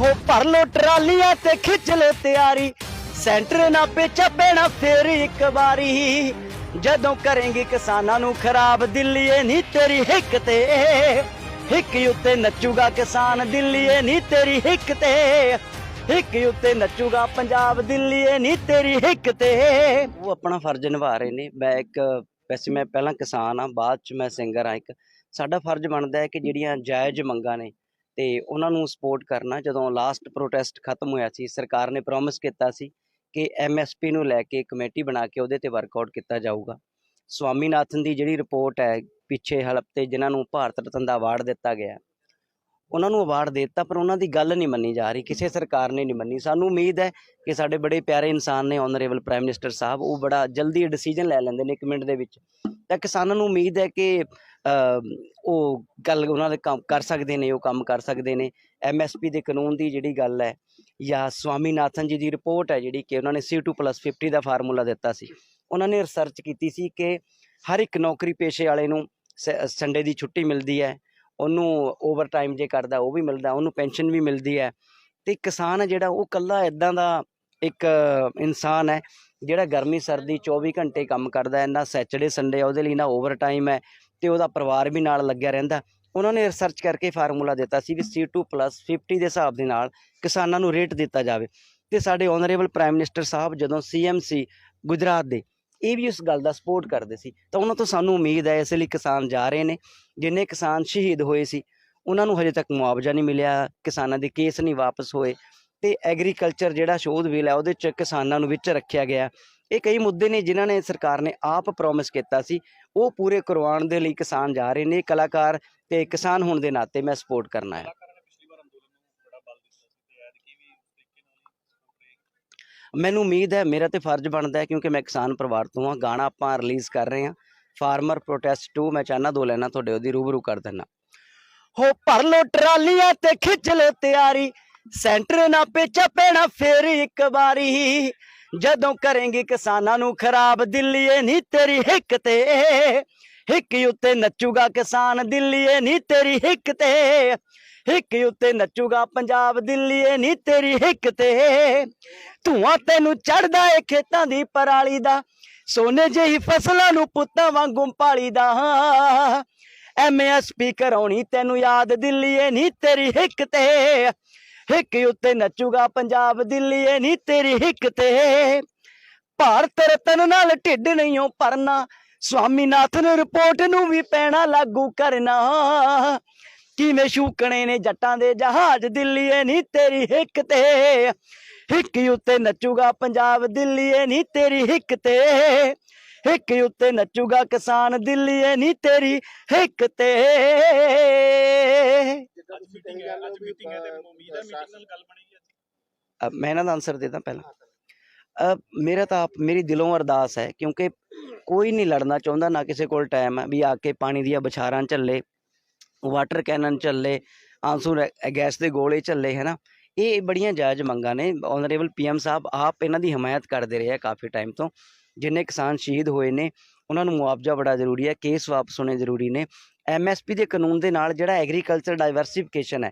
ਹੋ ਭਰ ਲੋ ਟਰਾਲੀਆਂ ਤੇ ਖਿੱਚ ਲੈ ਤਿਆਰੀ। ਸੈਂਟਰ ਨਾ ਪੇਚਾ ਪੈਣਾ ਫੇਰ ਇੱਕ ਵਾਰੀ। ਜਦੋਂ ਕਰੇਂਗੇ ਕਿਸਾਨਾਂ ਨੂੰ ਖਰਾਬ, ਦਿੱਲੀਏ ਨਹੀਂ ਤੇਰੀ ਹਿੱਕ ਤੇ। ਹਿੱਕ ਉੱਤੇ ਨੱਚੂਗਾ ਕਿਸਾਨ, ਦਿੱਲੀਏ ਨਹੀਂ ਤੇਰੀ ਹਿੱਕ ਤੇ। ਹਿੱਕ ਉੱਤੇ ਨੱਚੂਗਾ ਪੰਜਾਬ, ਦਿੱਲੀਏ ਨਹੀਂ ਤੇਰੀ ਹਿੱਕ ਤੇ। ਉਹ ਆਪਣਾ ਫਰਜ਼ ਨਿਭਾ ਰਹੇ ਨੇ। ਮੈਂ ਇੱਕ, ਵੈਸੇ ਮੈਂ ਪਹਿਲਾਂ ਕਿਸਾਨ ਆ ਬਾਅਦ ਚ ਮੈਂ ਸਿੰਗਰ ਆ ਇੱਕ ਸਾਡਾ ਫਰਜ਼ ਬਣਦਾ ਹੈ ਕਿ ਜਿਹੜੀਆਂ ਜਾਇਜ਼ ਮੰਗਾਂ ਨੇ ਤੇ ਉਹਨਾਂ ਨੂੰ ਸਪੋਰਟ ਕਰਨਾ ਜਦੋਂ ਲਾਸਟ ਪ੍ਰੋਟੈਸਟ ਖਤਮ ਹੋਇਆ ਸੀ, ਸਰਕਾਰ ਨੇ ਪ੍ਰੋਮਿਸ ਕੀਤਾ ਸੀ ਕਿ ਐਮਐਸਪੀ ਨੂੰ ਲੈ ਕੇ ਕਮੇਟੀ ਬਣਾ ਕੇ ਉਹਦੇ ਤੇ ਵਰਕਆਊਟ ਕੀਤਾ ਜਾਊਗਾ। ਸਵਾਮੀਨਾਥਨ ਦੀ ਜਿਹੜੀ ਰਿਪੋਰਟ ਹੈ, ਪਿੱਛੇ ਹਲਪਤੇ ਜਿਨ੍ਹਾਂ ਨੂੰ ਭਾਰਤ ਰਤਨ ਦਾ ਅਵਾਰਡ ਦਿੱਤਾ ਗਿਆ ਉਹਨਾਂ ਨੂੰ ਅਵਾਰਡ ਦਿੱਤਾ, ਪਰ ਉਹਨਾਂ ਦੀ ਗੱਲ ਨਹੀਂ ਮੰਨੀ ਜਾ ਰਹੀ, ਕਿਸੇ ਸਰਕਾਰ ਨੇ ਨਹੀਂ ਮੰਨੀ। ਸਾਨੂੰ ਉਮੀਦ ਹੈ ਕਿ ਸਾਡੇ ਬੜੇ ਪਿਆਰੇ ਇਨਸਾਨ ਨੇ ਆਨਰੇਬਲ ਪ੍ਰਾਈਮ ਮਿਨਿਸਟਰ ਸਾਹਿਬ, ਉਹ ਬੜਾ ਜਲਦੀ ਡਿਸੀਜਨ ਲੈ ਲੈਂਦੇ ਨੇ ਇੱਕ ਮਿੰਟ ਦੇ ਵਿੱਚ। ਤਾਂ ਕਿਸਾਨਾਂ ਨੂੰ ਉਮੀਦ ਹੈ ਕਿ ਉਹ ਗੱਲ ਉਹਨਾਂ ਦੇ ਕੰਮ ਕਰ ਸਕਦੇ ਨੇ, ਉਹ ਕੰਮ ਕਰ ਸਕਦੇ ਨੇ। ਐਮਐਸਪੀ ਦੇ ਕਾਨੂੰਨ ਦੀ ਜਿਹੜੀ ਗੱਲ ਹੈ, ਜਾਂ ਸਵਾਮੀਨਾਥਨ ਜੀ ਦੀ ਰਿਪੋਰਟ ਹੈ ਜਿਹੜੀ ਕਿ ਉਹਨਾਂ ਨੇ C2+50 ਦਾ ਫਾਰਮੂਲਾ ਦਿੱਤਾ ਸੀ। ਉਹਨਾਂ ਨੇ ਰਿਸਰਚ ਕੀਤੀ ਸੀ ਕਿ ਹਰ ਇੱਕ ਨੌਕਰੀ ਪੇਸ਼ੇ ਵਾਲੇ ਨੂੰ ਸੰਡੇ ਦੀ ਛੁੱਟੀ ਮਿਲਦੀ ਹੈ ਉਹਨੂੰ ਓਵਰ ਟਾਈਮ ਜੇ ਕਰਦਾ, ਉਹ ਵੀ ਮਿਲਦਾ, ਉਹਨੂੰ ਪੈਨਸ਼ਨ ਵੀ ਮਿਲਦੀ ਹੈ। ਤੇ ਕਿਸਾਨ ਹੈ ਜਿਹੜਾ, ਉਹ ਕੱਲਾ ਇਦਾਂ ਦਾ ਇੱਕ ਇਨਸਾਨ ਹੈ, ਜਿਹੜਾ ਗਰਮੀ, ਸਰਦੀ 24 ਘੰਟੇ ਕੰਮ ਕਰਦਾ ਹੈ, ਨਾ ਸੈਚਰਡੇ ਸੰਡੇ ਉਹਦੇ ਲਈ ਨਾ ਓਵਰ ਟਾਈਮ ਹੈ ਤੇ ਉਹਦਾ ਪਰਿਵਾਰ ਵੀ ਨਾਲ ਲੱਗਿਆ ਰਹਿੰਦਾ। ਉਹਨਾਂ ਨੇ ਰਿਸਰਚ ਕਰਕੇ ਫਾਰਮੂਲਾ ਦਿੱਤਾ ਸੀ ਵੀ C2+50 ਦੇ ਹਿਸਾਬ ਦੇ ਨਾਲ ਕਿਸਾਨਾਂ ਨੂੰ ਰੇਟ ਦਿੱਤਾ ਜਾਵੇ। ਤੇ ਸਾਡੇ ਆਨਰੇਬਲ ਪ੍ਰਾਈਮ ਮਿਨਿਸਟਰ ਸਾਹਿਬ ਜਦੋਂ ਸੀਐਮ ਸੀ ਗੁਜਰਾਤ ਦੇ ਇਹ ਵੀ ਉਸ ਗੱਲ ਦਾ ਸਪੋਰਟ ਕਰਦੇ ਸੀ। ਤਾਂ ਉਹਨਾਂ ਤੋਂ ਸਾਨੂੰ ਉਮੀਦ ਹੈ, ਇਸ ਲਈ ਕਿਸਾਨ ਜਾ ਰਹੇ ਨੇ। ਜਿੰਨੇ ਕਿਸਾਨ ਸ਼ਹੀਦ ਹੋਏ ਸੀ, ਉਹਨਾਂ ਨੂੰ ਹਜੇ ਤੱਕ ਮੁਆਵਜ਼ਾ ਨਹੀਂ ਮਿਲਿਆ, ਕਿਸਾਨਾਂ ਦੇ ਕੇਸ ਨਹੀਂ ਵਾਪਸ ਹੋਏ ਤੇ ਐਗਰੀਕਲਚਰ ਜਿਹੜਾ ਸ਼ੋਧ ਬਿੱਲ ਹੈ, ਉਹਦੇ ਚ ਕਿਸਾਨਾਂ ਨੂੰ ਵਿੱਚ ਰੱਖਿਆ ਗਿਆ। ਇਹ ਕਈ ਮੁੱਦੇ ਨੇ ਜਿਨ੍ਹਾਂ ਨੇ ਸਰਕਾਰ ਨੇ ਆਪ ਪ੍ਰੋਮਿਸ ਕੀਤਾ ਸੀ। ਉਹ ਪੂਰੇ ਕਰਵਾਉਣ ਦੇ ਲਈ ਕਿਸਾਨ ਜਾ ਰਹੇ ਨੇ। ਕਲਾਕਾਰ ਤੇ ਕਿਸਾਨ ਹੋਣ ਦੇ ਨਾਤੇ ਮੈਂ ਸਪੋਰਟ ਕਰਨਾ ਹੈ। ਮੈਨੂੰ ਉਮੀਦ ਹੈ ਮੇਰਾ ਤੇ ਫਰਜ਼ ਬਣਦਾ ਹੈ ਕਿਉਂਕਿ ਮੈਂ ਕਿਸਾਨ ਪਰਿਵਾਰ ਤੋਂ ਹਾਂ, ਗਾਣਾ ਆਪਾਂ ਰਿਲੀਜ਼ ਕਰ ਰਹੇ ਹਾਂ। ਫਾਰਮਰ ਪ੍ਰੋਟੈਸਟ 2 ਮੈਂ ਚਾਹਨਾ ਦੋ ਲੈਣਾ ਤੁਹਾਡੇ ਉਹਦੀ ਰੂਬਰੂ ਕਰ ਦੇਣਾ ਹੋ ਭਰ ਲੋ ਟਰਾਲੀਆਂ ਤੇ ਖਿੱਚ ਲੈ ਤਿਆਰੀ, ਸੈਂਟਰ ਨਾ ਪੇਚਾ ਪੈਣਾ ਫੇਰ ਇੱਕ ਵਾਰੀ। ਜਦੋਂ ਕਰੇਂਗੀ ਕਿਸਾਨਾਂ ਨੂੰ ਖਰਾਬ, ਦਿੱਲੀਏ ਨਹੀਂ ਤੇਰੀ ਹਿੱਕ ਤੇ। ਹਿੱਕ ਉੱਤੇ ਨੱਚੂਗਾ ਕਿਸਾਨ, ਦਿੱਲੀਏ ਨਹੀਂ ਤੇਰੀ ਹਿੱਕ ਤੇ। ਹਿੱਕ ਉੱਤੇ ਨੱਚੂਗਾ ਪੰਜਾਬ ਦਿੱਲੀਏ ਨੀ ਤੇਰੀ ਹਿੱਕ ਤੇ। ਧੂਆਂ ਤੈਨੂੰ ਚੜਦਾ ਏ ਖੇਤਾਂ ਦੀ ਪਰਾਲੀ ਦਾ, ਸੋਨੇ ਜਿਹੀ ਫਸਲਾਂ ਨੂੰ ਪੁੱਤਾਂ ਵਾਂਗੂ ਪਾਲੀ ਦਾ। ਐਮਐਸਪੀ ਕਰਾਉਣੀ ਤੈਨੂੰ ਯਾਦ ਦਿੱਲੀਏ ਨਹੀਂ ਤੇਰੀ ਹਿੱਕ ਤੇ। ਹਿੱਕ ਉੱਤੇ ਨੱਚੂਗਾ ਪੰਜਾਬ ਦਿੱਲੀਏ ਨੀ ਤੇਰੀ ਹਿੱਕ ਤੇ। ਭਾਰਤ ਰਤਨ ਨਾਲ ਢਿੱਡ ਨਹੀਂ ਓ ਭਰਨਾ, ਸਵਾਮੀਨਾਥਨ ਰਿਪੋਰਟ ਨੂੰ ਵੀ ਪੈਣਾ ਲਾਗੂ ਕਰਨਾ। ਕਿਵੇਂ ਸ਼ੂਕਣੇ ਨੇ ਜੱਟਾਂ ਦੇ ਜਹਾਜ਼? ਦਿੱਲੀਏ ਨਹੀਂ ਤੇਰੀ ਹਿੱਕ ਤੇ। ਹਿੱਕ ਉੱਤੇ ਨੱਚੂਗਾ ਪੰਜਾਬ ਦਿੱਲੀਏ ਨਹੀਂ ਤੇਰੀ ਹਿੱਕ ਤੇ। ਹਿੱਕ ਉੱਤੇ ਨੱਚੂਗਾ ਕਿਸਾਨ ਦਿੱਲੀਏ ਨਹੀਂ ਤੇਰੀ ਹਿੱਕ ਤੇ। ਮੈਂ ਇਹਨਾਂ ਦਾ ਆਨਸਰ ਦੇਦਾ ਪਹਿਲਾਂ। ਅ, ਮੇਰਾ ਤਾਂ ਆਪ ਮੇਰੀ ਦਿਲੋਂ ਅਰਦਾਸ ਹੈ ਕਿਉਂਕਿ ਕੋਈ ਨਹੀਂ ਲੜਨਾ ਚਾਹੁੰਦਾ ਨਾ ਕਿਸੇ ਕੋਲ ਟਾਈਮ ਹੈ ਵੀ ਆ ਕੇ ਪਾਣੀ ਦੀਆਂ ਬਛਾਰਾਂ ਝੱਲੇ। ਵਾਟਰ ਕੈਨਨ ਝੱਲੇ ਆਂਸੂ ਗੈਸ ਦੇ ਗੋਲੇ ਝੱਲੇ ਹੈ ਨਾ ਇਹ ਬੜੀਆਂ ਜਾਇਜ਼ ਮੰਗਾਂ ਨੇ। ਆਨਰੇਬਲ ਪੀਐਮ ਸਾਹਿਬ, ਆਪ ਇਹਨਾਂ ਦੀ ਹਮਾਇਤ ਕਰਦੇ ਰਹੇ ਆ ਕਾਫੀ ਟਾਈਮ ਤੋਂ। ਜਿੰਨੇ ਕਿਸਾਨ ਸ਼ਹੀਦ ਹੋਏ ਨੇ, ਉਹਨਾਂ ਨੂੰ ਮੁਆਵਜ਼ਾ ਬੜਾ ਜ਼ਰੂਰੀ ਹੈ ਕੇਸ ਵਾਪਸ ਹੋਣੇ ਜ਼ਰੂਰੀ ਨੇ। ਐਮਐਸਪੀ ਦੇ ਕਾਨੂੰਨ ਦੇ ਨਾਲ ਜਿਹੜਾ ਐਗਰੀਕਲਚਰ ਡਾਈਵਰਸਿਫਿਕੇਸ਼ਨ ਹੈ,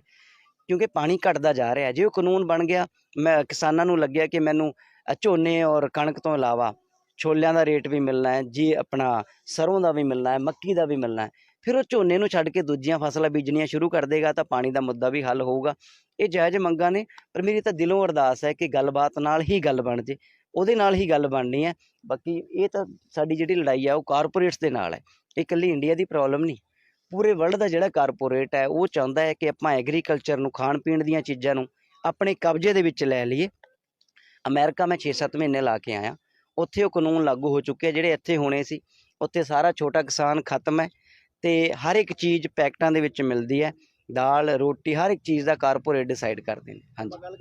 ਕਿਉਂਕਿ ਪਾਣੀ ਘਟਦਾ ਜਾ ਰਿਹਾ, ਜੇ ਉਹ ਕਾਨੂੰਨ ਬਣ ਗਿਆ, ਮੈਂ, ਕਿਸਾਨਾਂ ਨੂੰ ਲੱਗਿਆ ਕਿ ਮੈਨੂੰ ਝੋਨੇ ਔਰ ਕਣਕ ਤੋਂ ਇਲਾਵਾ ਛੋਲਿਆਂ ਦਾ ਰੇਟ ਵੀ ਮਿਲਣਾ ਹੈ, ਜੀ ਆਪਣਾ ਸਰੋਂ ਦਾ ਵੀ ਮਿਲਣਾ ਹੈ, ਮੱਕੀ ਦਾ ਵੀ ਮਿਲਣਾ ਹੈ ਫਿਰ ਉਹ ਝੋਨੇ ਨੂੰ ਛੱਡ ਕੇ ਦੂਜੀਆਂ ਫਸਲਾਂ ਬੀਜਣੀਆਂ ਸ਼ੁਰੂ ਕਰ ਦੇਗਾ ਤਾਂ ਪਾਣੀ ਦਾ ਮੁੱਦਾ ਵੀ ਹੱਲ ਹੋਊਗਾ। ਇਹ ਜਾਇਜ਼ ਮੰਗਾਂ ਨੇ, ਪਰ ਮੇਰੀ ਤਾਂ ਦਿਲੋਂ ਅਰਦਾਸ ਹੈ ਕਿ ਗੱਲਬਾਤ ਨਾਲ ਹੀ ਗੱਲ ਬਣ ਜੇ। ਉਹਦੇ ਨਾਲ ਹੀ ਗੱਲ ਬਣਨੀ ਹੈ। ਬਾਕੀ ਇਹ ਤਾਂ ਸਾਡੀ ਜਿਹੜੀ ਲੜਾਈ ਆ, ਉਹ ਕਾਰਪੋਰੇਟਸ ਦੇ ਨਾਲ ਹੈ। ਇਹ ਇਕੱਲੀ ਇੰਡੀਆ ਦੀ ਪ੍ਰੋਬਲਮ ਨਹੀਂ। ਪੂਰੇ ਵਰਲਡ ਦਾ ਜਿਹੜਾ ਕਾਰਪੋਰੇਟ ਹੈ, ਉਹ ਚਾਹੁੰਦਾ ਹੈ ਕਿ ਆਪਾਂ ਐਗਰੀਕਲਚਰ ਨੂੰ ਖਾਣ ਪੀਣ ਦੀਆਂ ਚੀਜ਼ਾਂ ਨੂੰ ਆਪਣੇ ਕਬਜ਼ੇ ਦੇ ਵਿੱਚ ਲੈ ਲਈਏ। ਅਮਰੀਕਾ ਮੈਂ 6-7 ਮਹੀਨੇ ਲਾ ਕੇ ਆਇਆ। ਉੱਥੇ ਉਹ ਕਾਨੂੰਨ ਲਾਗੂ ਹੋ ਚੁੱਕੇ ਜਿਹੜੇ ਇੱਥੇ ਹੋਣੇ ਸੀ। ਉੱਥੇ ਸਾਰਾ ਛੋਟਾ ਕਿਸਾਨ ਖਤਮ ਹੈ। ਤੇ ਹਰ ਇੱਕ ਚੀਜ਼ ਪੈਕਟਾਂ ਦੇ ਵਿੱਚ ਮਿਲਦੀ ਹੈ। ਦਾਲ, ਰੋਟੀ, ਹਰ ਇੱਕ ਚੀਜ਼ ਦਾ ਕਾਰਪੋਰੇਟ ਡਿਸਾਈਡ ਕਰਦੇ ਨੇ। ਹਾਂਜੀ।